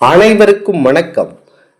அனைவருக்கும் வணக்கம்.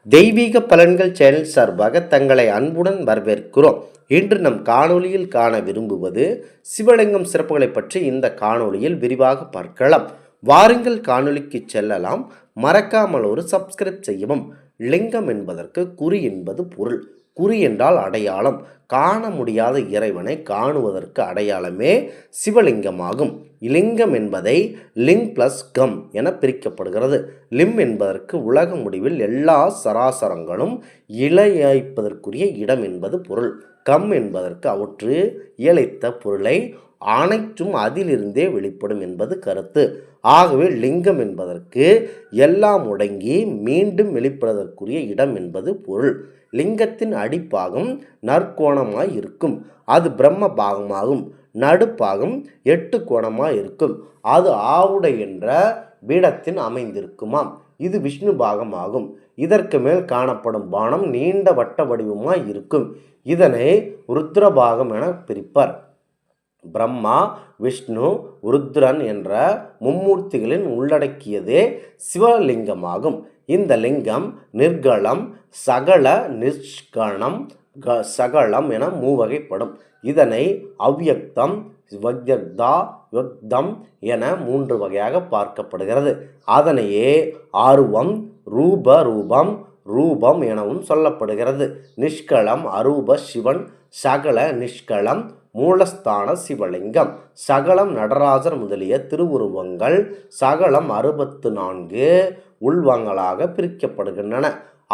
தெய்வீக பலன்கள் சேனல் சார்பாக தங்களை அன்புடன் வரவேற்கிறோம். இன்று நம் காணொளியில் காண விரும்புவது சிவலிங்கம் சிறப்புகளை பற்றி இந்த காணொளியில் விரிவாக பார்க்கலாம். வாருங்கள் காணொளிக்கு செல்லலாம். மறக்காமல் ஒரு சப்ஸ்கிரைப் செய்யவும். லிங்கம் என்பதற்கு குறி என்பது பொருள். குறி என்றால் அடையாளம். காண முடியாத இறைவனை காணுவதற்கு அடையாளமே சிவலிங்கமாகும். லிங்கம் என்பதை லிங் பிளஸ் கம் என பிரிக்கப்படுகிறது. லிம் என்பதற்கு உலக முடிவில் எல்லா சராசரங்களும் இலையாய்ப்பதற்குரிய இடம் என்பது பொருள். கம் என்பதற்கு அவற்று இயலைத்த பொருளை அனைத்தும் அதிலிருந்தே வெளிப்படும் என்பது கருத்து. ஆகவே லிங்கம் என்பதற்கு எல்லாம் முடங்கி மீண்டும் வெளிப்படுவதற்குரிய இடம் என்பது பொருள். லிங்கத்தின் அடிப்பாகம் நற்கோணமாய் இருக்கும். அது பிரம்ம பாகமாகும். நடுப்பாகம் எட்டு கோணமாய் இருக்கும். அது ஆவுடை என்ற பீடத்தின் அமைந்திருக்குமாம். இது விஷ்ணு பாகமாகும். இதற்கு மேல் காணப்படும் பானம் நீண்ட வட்ட வடிவமாய் இருக்கும். இதனை ருத்ரபாகம் என பிரிப்பர். பிரம்மா விஷ்ணு ருத்ரன் என்ற மும்மூர்த்திகளின் உள்ளடக்கியதே சிவலிங்கமாகும். இந்த லிங்கம் நிர்கலம் சகல நிஷ்கணம் க சகலம் என மூவகைப்படும். இதனை அவ்யக்தம் வக்யக்தா யுக்தம் என மூன்று வகையாக பார்க்கப்படுகிறது. அதனையே ஆர்வம் ரூப ரூபம் ரூபம் எனவும் சொல்லப்படுகிறது. நிஷ்கலம் அரூப சிவன் சகல நிஷ்கலம் மூலஸ்தான சிவலிங்கம். சகலம் நடராஜர் முதலிய திருவுருவங்கள் சகலம் அறுபத்து நான்கு உள்வங்களாக பிரிக்கப்படுகின்றன.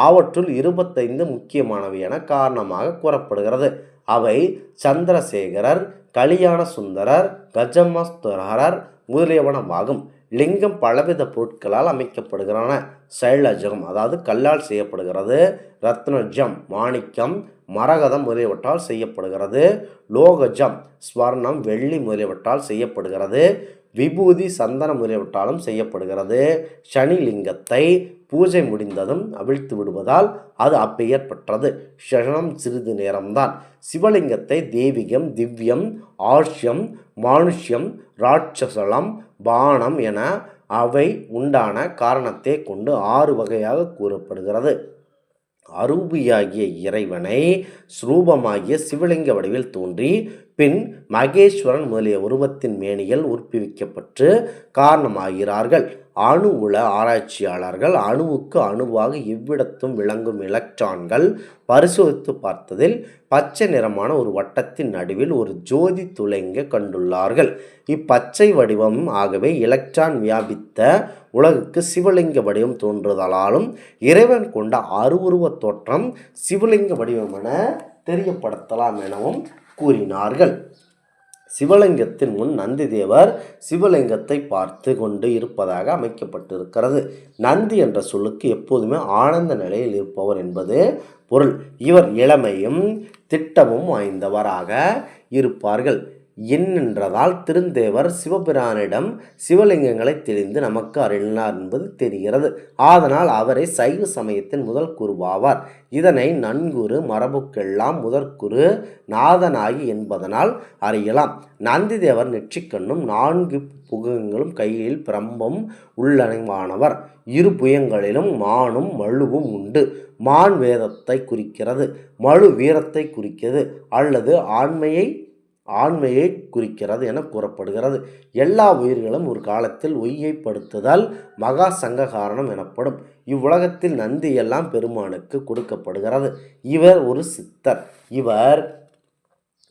அவற்றுள் இருபத்தைந்து முக்கியமானவை என காரணமாக கூறப்படுகிறது. அவை சந்திரசேகரர் கலியாண சுந்தரர் கஜமஸ்தரர் முதலியவனமாகும் லிங்கம் பலவித பொருட்களால் அமைக்கப்படுகிறன சைலஜகம் அதாவது கல்லால் செய்யப்படுகிறது. ரத்னஜம் மாணிக்கம் மரகதம் முதலியவற்றால் செய்யப்படுகிறது. லோகஜம் ஸ்வர்ணம் வெள்ளி முதலியவற்றால் செய்யப்படுகிறது. விபூதி சந்தனம் முதலியவற்றாலும் செய்யப்படுகிறது. சனி லிங்கத்தை பூஜை முடிந்ததும் அவிழ்த்து விடுவதால் அது அப்பெயர் பெற்றது. ஷனம் சிறிது நேரம்தான். சிவலிங்கத்தை தெய்வீகம் திவ்யம் ஆர்ஷ்யம் மானுஷ்யம் ராட்சசலம் பானம் என அவை உண்டான காரணத்தை கொண்டு ஆறு வகையாக கூறப்படுகிறது. அரூபியாகிய இறைவனை ஸ்ரூபமாகிய சிவலிங்க வடிவில் தோன்றி பின் மகேஸ்வரன் முதலிய உருவத்தின் மேனியில் உற்பவிக்கப்பட்டு காரணமாகிறார்கள். அணு உல ஆராய்ச்சியாளர்கள் அணுவுக்கு அணுவாக இவ்விடத்தும் விளங்கும் எலக்ட்ரான்கள் பரிசோதித்து பார்த்ததில் பச்சை நிறமான ஒரு வட்டத்தின் நடுவில் ஒரு ஜோதி துளைங்க கண்டுள்ளார்கள். இப்பச்சை வடிவம் ஆகவே எலக்ட்ரான் வியாபித்த உலகுக்கு சிவலிங்க வடிவம் தோன்றுதலாலும் இறைவன் கொண்ட அருவுருவ தோற்றம் சிவலிங்க வடிவம் என தெரியப்படுத்தலாம் எனவும் கூறினார்கள். சிவலிங்கத்தின் முன் நந்தி தேவர் சிவலிங்கத்தை பார்த்து கொண்டு இருப்பதாக அமைக்கப்பட்டிருக்கிறது. நந்தி என்ற சொல்லுக்கு எப்போதுமே ஆனந்த நிலையில் இருப்பவர் என்பது பொருள். இவர் இளமையும் திட்டமும் வாய்ந்தவராக இருப்பார்கள். என்னென்றதால் திருந்தேவர் சிவபிரானிடம் சிவலிங்கங்களை தெளிந்து நமக்கு அருளினார் என்பது தெரிகிறது. ஆதனால் அவரை சைவ சமயத்தின் முதல் குருவாவார். இதனை நன்குரு மரபுக்கெல்லாம் முதற்குரு நாதனாகி என்பதனால் அறியலாம். நந்திதேவர் நெற்றிக்கண்ணும் நான்கு புகங்களும் கையில் பிரம்பம் உள்ளனவானவர் இரு புயங்களிலும் மானும் மழுவும் உண்டு. மான் வேதத்தை குறிக்கிறது மழு வீரத்தை குறிக்கிறது அல்லது ஆண்மையை ஆண்மையை குறிக்கிறது என கூறப்படுகிறது. எல்லா உயிர்களும் ஒரு காலத்தில் ஒய்யைப்படுத்துதல் மகா சங்ககாரணம் எனப்படும். இவ்வுலகத்தில் நந்தி எல்லாம் பெருமானுக்கு கொடுக்கப்படுகிறது. இவர் ஒரு சித்தர். இவர்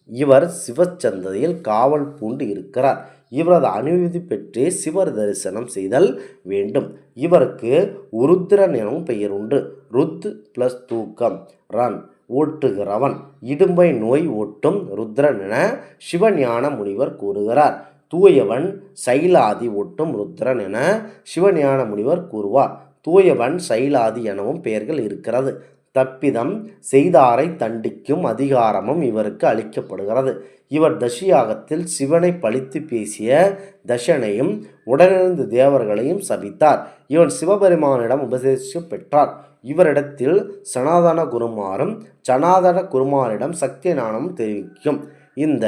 இவர் சிவச்சந்ததியில் காவல் பூண்டு இருக்கிறார். இவரது அனுமதி பெற்று சிவர் தரிசனம் செய்தல் வேண்டும். இவருக்கு உருத்திரன் எனவும் பெயர் உண்டு ருத் பிளஸ் தூக்கம். ரன். ஓட்டுகிறவன். இடும்பை நோய் ஓட்டும் ருத்ரன் என சிவஞான முனிவர் கூறுகிறார். தூயவன் சைலாதி ஒட்டும் ருத்ரன் என சிவஞான முனிவர் கூறுவார். தூயவன் சைலாதி எனவும் பெயர்கள் இருக்கிறது. தப்பிதம் செய்தாரை தண்டிக்கும் அதிகாரமும் இவருக்கு அளிக்கப்படுகிறது. இவர் தஷியாகத்தில் சிவனை பழித்து பேசிய தஷனையும் உடனிருந்த தேவர்களையும் சபித்தார். இவன் சிவபெருமானிடம் உபதேசம் பெற்றார். இவரிடத்தில் சனாதன குருமாரும் சனாதன குருமாரிடம் சக்தி தெரிவிக்கும். இந்த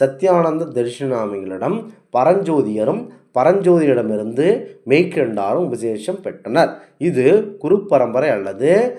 சத்யானந்த தரிசனாமிகளிடம் பரஞ்சோதியரும் பரஞ்சோதியிடமிருந்து மெய்கண்டாரும் உபதேசம் பெற்றனர். இது குரு பரம்பரை அல்லது